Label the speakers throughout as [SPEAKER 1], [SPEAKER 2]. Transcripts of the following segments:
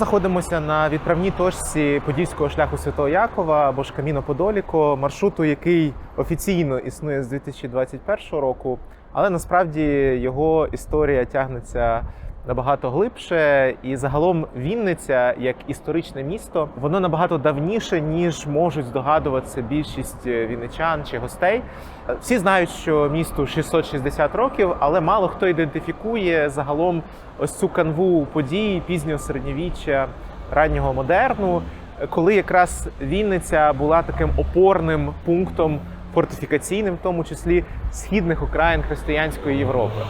[SPEAKER 1] Знаходимося на відправній точці подільського шляху Святого Якова або ж Каміно Подоліко, маршруту, який офіційно існує з 2021 року, але насправді його історія тягнеться набагато глибше. І загалом Вінниця, як історичне місто, воно набагато давніше, ніж можуть здогадуватися більшість вінничан чи гостей. Всі знають, що місту 660 років, але мало хто ідентифікує загалом ось цю канву подій пізнього середньовіччя, раннього модерну, коли якраз Вінниця була таким опорним пунктом фортифікаційним, в тому числі східних окраїн християнської Європи.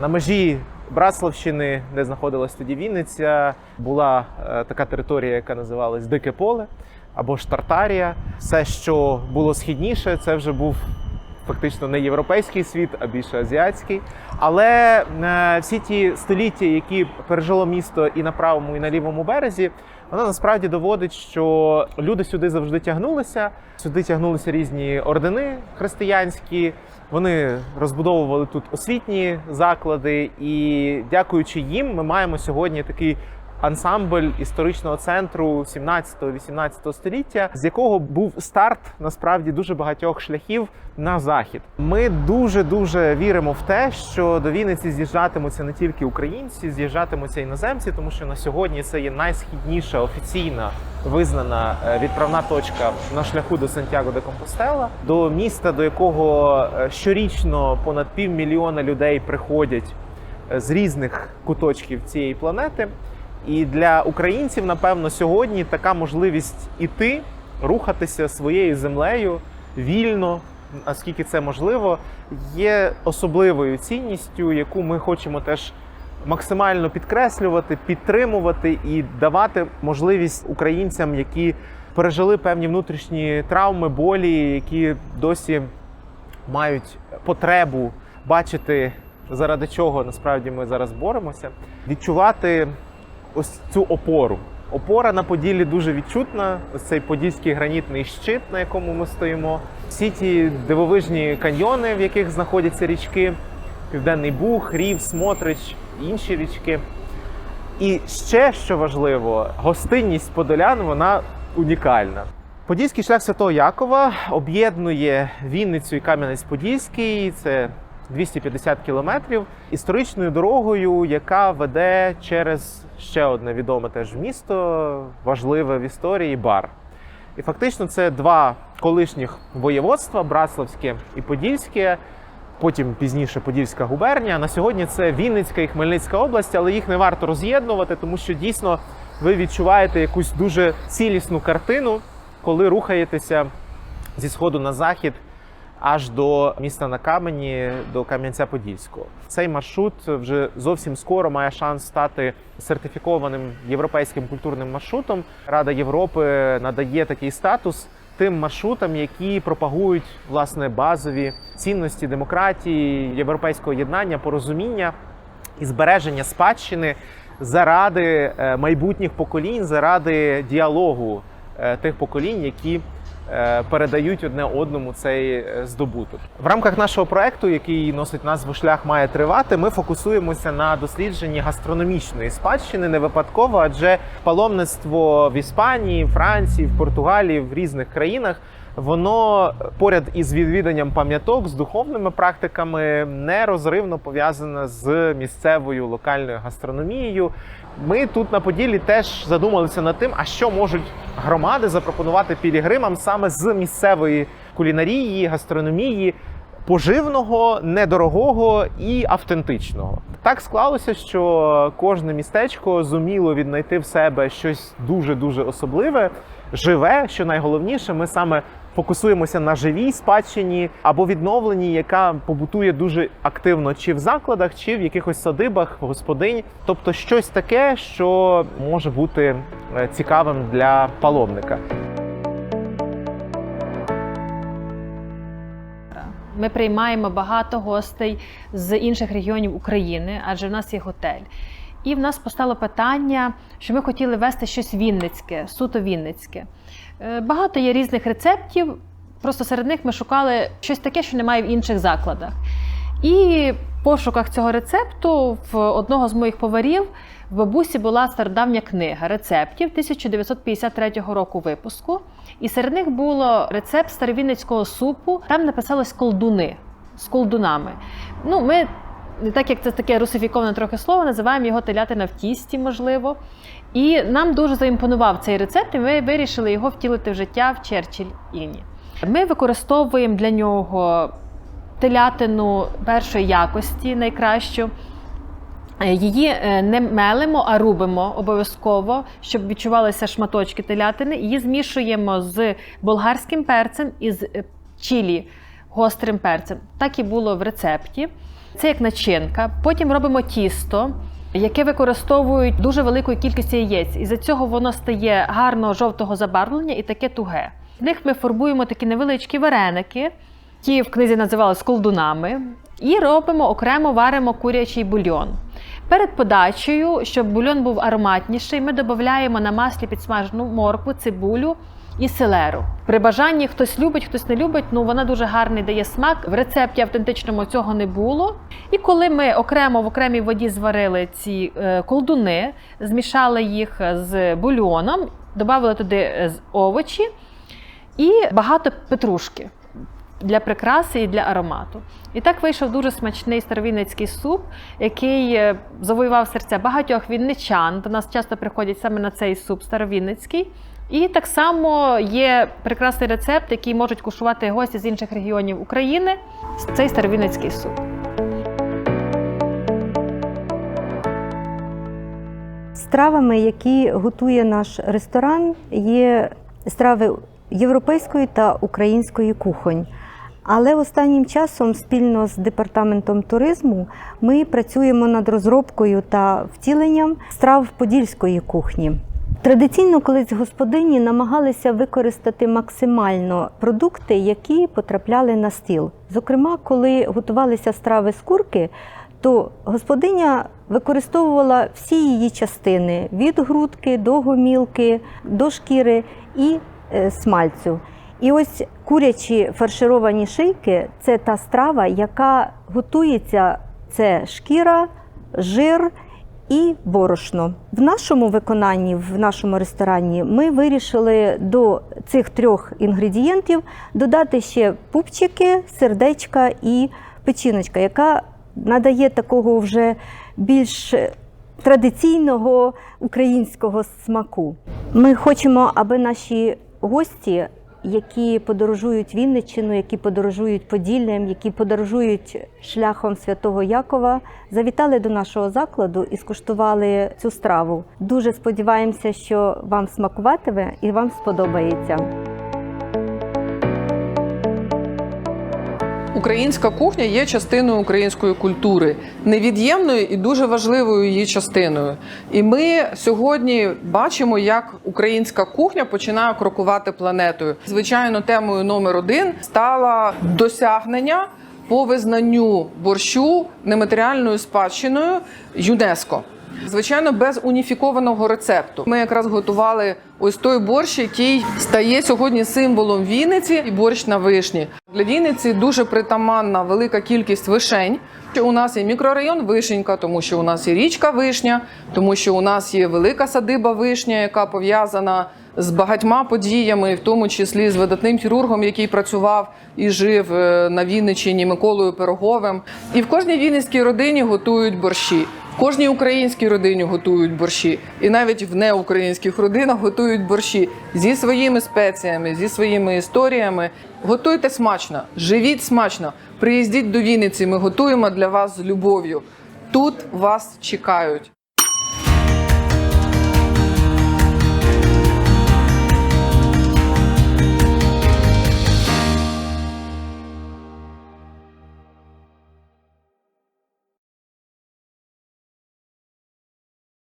[SPEAKER 1] На межі Братславщини, де знаходилась тоді Вінниця, була е, така територія, яка називалась Дике Поле або ж Тартарія. Все, що було східніше, це вже був фактично не європейський світ, а більше азіатський. Але е, всі ті століття, які пережило місто і на правому, і на лівому березі, воно насправді доводить, що люди сюди завжди тягнулися. Сюди тягнулися різні ордени християнські. Вони розбудовували тут освітні заклади, і дякуючи їм, ми маємо сьогодні такий ансамбль історичного центру 17-18 століття, з якого був старт насправді дуже багатьох шляхів на захід. Ми дуже дуже віримо в те, що до Вінниці з'їжджатимуться не тільки українці, з'їжджатимуться іноземці, тому що на сьогодні це є найсхідніша офіційна визнана е, відправна точка на шляху до Сантьяго де Компостела, до міста, до якого е, щорічно понад півмільйона людей приходять е, з різних куточків цієї планети. І для українців, напевно, сьогодні така можливість іти, рухатися своєю землею вільно, наскільки це можливо, є особливою цінністю, яку ми хочемо теж максимально підкреслювати, підтримувати і давати можливість українцям, які пережили певні внутрішні травми, болі, які досі мають потребу бачити, заради чого насправді ми зараз боремося, відчувати ось цю опору. Опора на Поділлі дуже відчутна. Ось цей подільський гранітний щит, на якому ми стоїмо. Всі ті дивовижні каньйони, в яких знаходяться річки, Південний Буг, Рів, Смотрич, інші річки. І ще що важливо, гостинність подолян вона унікальна. Подільський шлях Святого Якова об'єднує Вінницю і Кам'янець-Подільський. Це 250 кілометрів історичною дорогою, яка веде через ще одне відоме теж місто, важливе в історії бар. І фактично це два колишніх воєводства Братславське і Подільське. Потім пізніше Подільська губернія. На сьогодні це Вінницька і Хмельницька область, але їх не варто роз'єднувати, тому що дійсно ви відчуваєте якусь дуже цілісну картину, коли рухаєтеся зі сходу на захід аж до міста на камені, до Кам'янця-Подільського. Цей маршрут вже зовсім скоро має шанс стати сертифікованим європейським культурним маршрутом. Рада Європи надає такий статус тим маршрутам, які пропагують власне базові цінності демократії, європейського єднання, порозуміння і збереження спадщини заради е, майбутніх поколінь, заради діалогу е, тих поколінь, які передають одне одному цей е, здобуток. В рамках нашого проекту, який носить назву Шлях має тривати, ми фокусуємося на дослідженні гастрономічної спадщини не випадково, адже паломництво в Іспанії, Франції, в Португалії, в різних країнах. Воно поряд із відвіданням пам'яток з духовними практиками нерозривно пов'язане з місцевою локальною гастрономією. Ми тут на Поділлі теж задумалися над тим, а що можуть громади запропонувати пілігримам саме з місцевої кулінарії, гастрономії, поживного, недорогого і автентичного. Так склалося, що кожне містечко зуміло віднайти в себе щось дуже дуже особливе, живе. Що найголовніше, ми саме фокусуємося на живій спадщині або відновленні, яка побутує дуже активно чи в закладах, чи в якихось садибах господинь, тобто щось таке, що може бути е, цікавим для паломника.
[SPEAKER 2] Ми приймаємо багато гостей з інших регіонів України, адже в нас є готель. І в нас постало питання, що ми хотіли вести щось вінницьке, суто вінницьке. Е, Багато є різних рецептів, просто серед них ми шукали щось таке, що немає в інших закладах. І в пошуках цього рецепту в одного з моїх поварів в бабусі була стародавня книга рецептів 1953 року випуску. І серед них було рецепт старовінницького супу. Там написалось колдуни з колдунами. Ну, ми не так як це таке русифіковане трохи слово, називаємо його телятина в тісті, можливо. І нам дуже заімпонував цей рецепт, і ми вирішили його втілити в життя в Черчилль Іні. Ми використовуємо для нього телятину першої якості, найкращу. Е, Її е, не мелимо, а рубимо обов'язково, щоб відчувалися шматочки телятини. Її змішуємо з болгарським перцем і з е, чилі гострим перцем. Так і було в рецепті. Це як начинка. Потім робимо тісто, яке використовують дуже великою кількістю яєць. І за цього воно стає гарно жовтого забарвлення і таке туге. В них ми фарбуємо такі невеличкі вареники, ті в книзі називалися колдунами, і робимо окремо варимо курячий бульйон. Перед подачею, щоб бульйон був ароматніший, ми додаємо на маслі підсмажену моркву, цибулю і селеру. При бажанні хтось любить, хтось не любить. Ну вона дуже гарний дає смак. В рецепті автентичному цього не було. І коли ми окремо в окремій воді зварили ці е, колдуни, змішали їх з бульйоном, додали туди е, овочі і багато петрушки для прикраси і для аромату. І так вийшов дуже смачний старовінницький суп, який е, завоював серця багатьох вінничан. До нас часто приходять саме на цей суп старовінницький. І так само є прекрасний рецепт, який можуть куштувати гості з інших регіонів України. Цей старовінницький суп.
[SPEAKER 3] Стравами, які готує наш ресторан, є страви європейської та української кухонь. Але останнім часом спільно з департаментом туризму ми працюємо над розробкою та втіленням страв подільської кухні. Традиційно колись господині намагалися використати максимально продукти, які потрапляли на стіл. Зокрема, коли готувалися страви з курки, то господиня використовувала всі її частини від грудки до гомілки, до шкіри і е, смальцю. І ось курячі фаршировані шийки це та страва, яка готується це шкіра, жир і борошно. В нашому виконанні, в нашому ресторані, ми вирішили до цих трьох інгредієнтів додати ще пупчики, сердечка і печіночка, яка надає такого вже більш традиційного українського смаку. Ми хочемо, аби наші гості, які подорожують Вінниччину, які подорожують Поділлям, які подорожують шляхом Святого Якова, завітали до нашого закладу і скуштували цю страву. Дуже сподіваємося, що вам смакуватиме і вам сподобається.
[SPEAKER 4] Українська кухня є частиною української культури, невід'ємною і дуже важливою її частиною. І ми сьогодні бачимо, як українська кухня починає крокувати планетою. Звичайно, темою номер один стала досягнення по визнанню борщу нематеріальною спадщиною ЮНЕСКО. Звичайно, без уніфікованого рецепту. Ми якраз готували ось той борщ, який стає сьогодні символом Вінниці і борщ на вишні. Для Вінниці дуже притаманна велика кількість вишень. Що у нас є мікрорайон Вишенька, тому що у нас є річка Вишня, тому що у нас є велика садиба Вишня, яка пов'язана з багатьма подіями, в тому числі з видатним хірургом, який працював і жив е, на Вінниччині Миколою Пироговим. І в кожній вінницькій родині готують борщі. Кожній українській родині готують борщі, і навіть в неукраїнських родинах готують борщі зі своїми спеціями, зі своїми історіями. Готуйте смачно, живіть смачно, приїздіть до Вінниці. Ми готуємо для вас з любов'ю. Тут вас чекають.